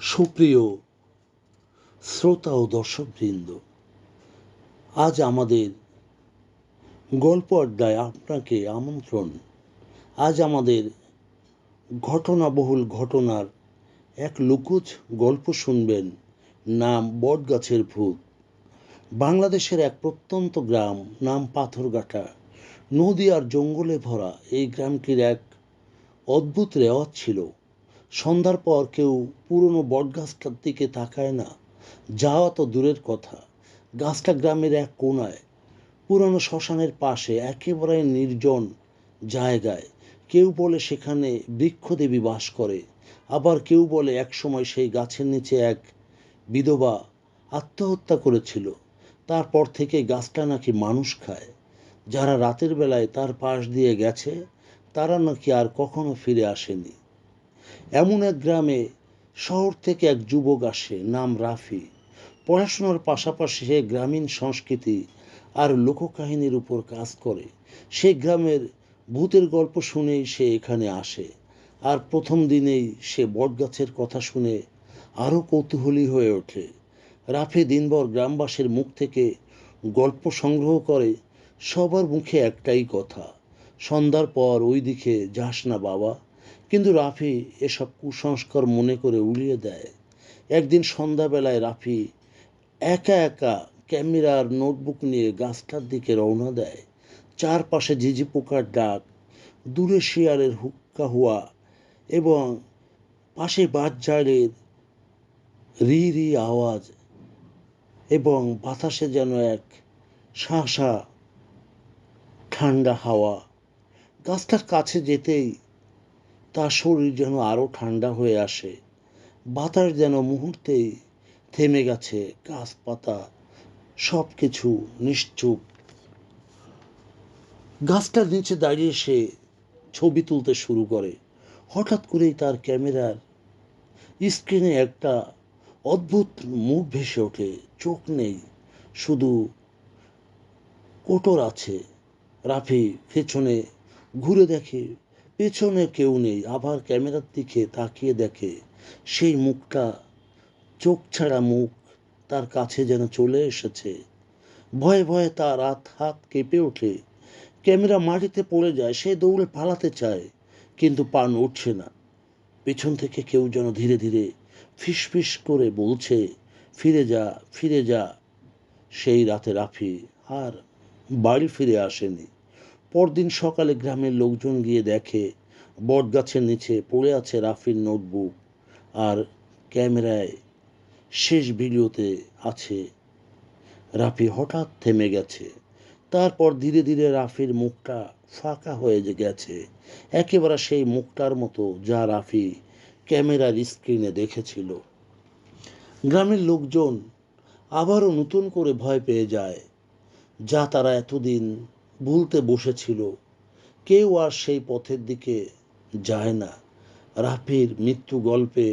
সুপ্রিয় শ্রোতা ও দর্শকবৃন্দ, আজ আমাদের গল্প আড্ডায় আপনাকে আমন্ত্রণ। আজ আমাদের ঘটনাবহুল ঘটনার এক লুকুচ গল্প শুনবেন, নাম বটগাছের ভূত। বাংলাদেশের এক প্রত্যন্ত গ্রাম, নাম পাথরঘাটা। নদী আর জঙ্গলে ভরা এই গ্রামটির এক অদ্ভুত রেওয়াজ ছিল। সন্ধ্যার পর কেউ পুরনো বটগাছটার দিকে তাকায় না। যাওয়া তো দূরের কথা। গাছটা গ্রামের এক কোনায়। পুরনো শ্মশানের পাশে একেবারে নির্জন জায়গায়। কেউ বলে সেখানে বৃক্ষদেবী বাস করে। আবার কেউ বলে একসময় সেই গাছের নিচে এক বিধবা আত্মহত্যা করেছিল। তারপর থেকে গাছটা নাকি মানুষ খায়। যারা রাতের বেলায় তার পাশ দিয়ে গেছে, তারা নাকি আর কখনো ফিরে আসেনি। এমন এক গ্রামে শহর থেকে এক যুবক আসে, নাম রাফি। পড়াশোনার পাশাপাশি সে গ্রামীণ সংস্কৃতি আর লোককাহিনীর উপর কাজ করে। সে গ্রামের ভূতের গল্প শুনেই সে এখানে আসে আর প্রথম দিনেই সে বটগাছের কথা শুনে আরও কৌতূহলী হয়ে ওঠে। রাফি দিনভর গ্রামবাসীর মুখ থেকে গল্প সংগ্রহ করে, সবার মুখে একটাই কথা, সন্ধ্যার পর ওই দিকে যাস না বাবা। কিন্তু রাফি এসব কুসংস্কার মনে করে উড়িয়ে দেয়। একদিন সন্ধ্যাবেলায় রাফি একা একা ক্যামেরার নোটবুক নিয়ে গাছটার দিকে রওনা দেয়। চারপাশে ঝিঝি পোকার ডাক, দূরে শিয়ালের হুক্কা হুয়া এবং পাশে বাঁশঝাড়ের রি রি আওয়াজ এবং বাতাসে যেন এক শাঁসা ঠান্ডা হাওয়া। গাছটার কাছে যেতেই তার শরীর যেন আরও ঠান্ডা হয়ে আসে। বাতাস যেন মুহূর্তেই থেমে গেছে, গাছপাতা সব কিছু নিশ্চুপ। গাছটার নিচে দাঁড়িয়ে সে ছবি তুলতে শুরু করে। হঠাৎ করেই তার ক্যামেরার স্ক্রিনে একটা অদ্ভুত মুখ ভেসে ওঠে। চোখ নেই, শুধু কোটর আছে। রাফি পেছনে ঘুরে দেখে পেছনে কেউ নেই, আবার ক্যামেরার দিকে তাকিয়ে দেখে সেই মুখটা, চোখ ছাড়া মুখ তার কাছে যেন চলে এসেছে। ভয়ে ভয়ে তার হাত হাত কেঁপে ওঠে। ক্যামেরা মাটিতে পড়ে যায়, সে দৌড়ে পালাতে চায়, কিন্তু পা উঠছে না। পেছন থেকে কেউ যেন ধীরে ধীরে ফিস করে বলছে, ফিরে যা ফিরে যা। সেই রাতে রাফি আর বাড়ি ফিরে আসেনি। পরদিন সকালে গ্রামের লোকজন গিয়ে দেখে, বটগাছের নিচে পড়ে আছে রাফির নোটবুক আর ক্যামেরায় শেষ ভিডিওতে আছে, রাফি হঠাৎ থেমে গেছে। তারপর ধীরে ধীরে রাফির মুখটা ফাঁকা হয়ে গেছে, একেবারে সেই মুখটার মতো যা রাফি ক্যামেরার স্ক্রিনে দেখেছিল। গ্রামের লোকজন আবারও নতুন করে ভয় পেয়ে যায়, যা তারা এতদিন ভুলতে বসেছিল, কেউ আর সেই পথের দিকে যায় না। রাফির মৃত্যু গল্পে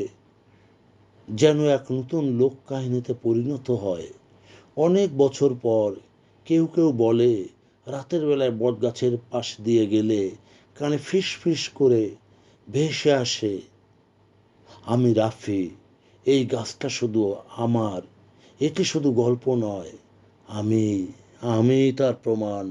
যেন এক নতুন লোক কাহিনীতে পরিণত হয়। অনেক বছর পর কেউ কেউ বলে, রাতের বেলায় বটগাছের পাশ দিয়ে গেলে কানে ফিস ফিস করে ভেসে আসে, আমি রাফি, এই গাছটা শুধু আমার, এটি শুধু গল্প নয়, আমি আমি তার প্রমাণ।